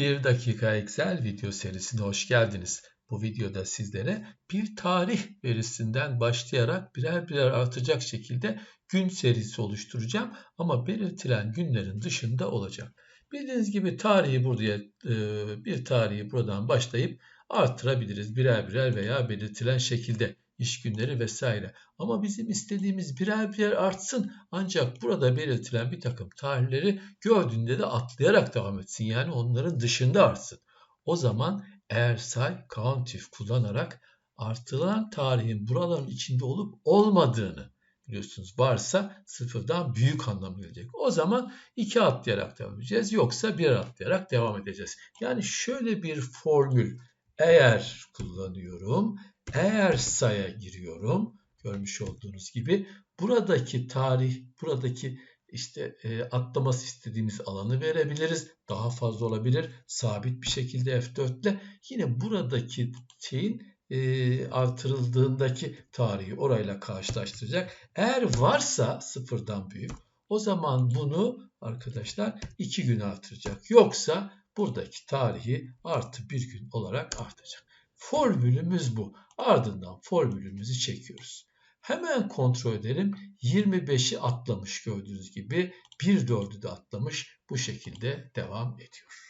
1 dakika Excel video serisine hoş geldiniz. Bu videoda sizlere bir tarih verisinden başlayarak birer birer artacak şekilde gün serisi oluşturacağım ama belirtilen günlerin dışında olacak. Bildiğiniz gibi tarihi buraya e, bir tarihi buradan başlayıp artırabiliriz birer birer veya belirtilen şekilde iş günleri vesaire. Ama bizim istediğimiz birer birer artsın ancak burada belirtilen bir takım tarihleri gördüğünde de atlayarak devam etsin. Yani onların dışında artsın. O zaman eğer say countif kullanarak artılan tarihin buraların içinde olup olmadığını biliyorsunuz varsa sıfırdan büyük anlamı gelecek. O zaman iki atlayarak devam edeceğiz yoksa bir atlayarak devam edeceğiz. Yani şöyle bir formül eğer kullanıyorum eğer saya giriyorum görmüş olduğunuz gibi buradaki tarih, buradaki işte e, atlaması istediğimiz alanı verebiliriz. Daha fazla olabilir. Sabit bir şekilde F4 ile yine buradaki şeyin e, artırıldığındaki tarihi orayla karşılaştıracak. Eğer varsa sıfırdan büyük o zaman bunu arkadaşlar iki gün artıracak. Yoksa buradaki tarihi artı bir gün olarak artacak. Formülümüz bu. Ardından formülümüzü çekiyoruz. Hemen kontrol edelim. 25'i atlamış gördüğünüz gibi. 1 4'ü de atlamış. Bu şekilde devam ediyor.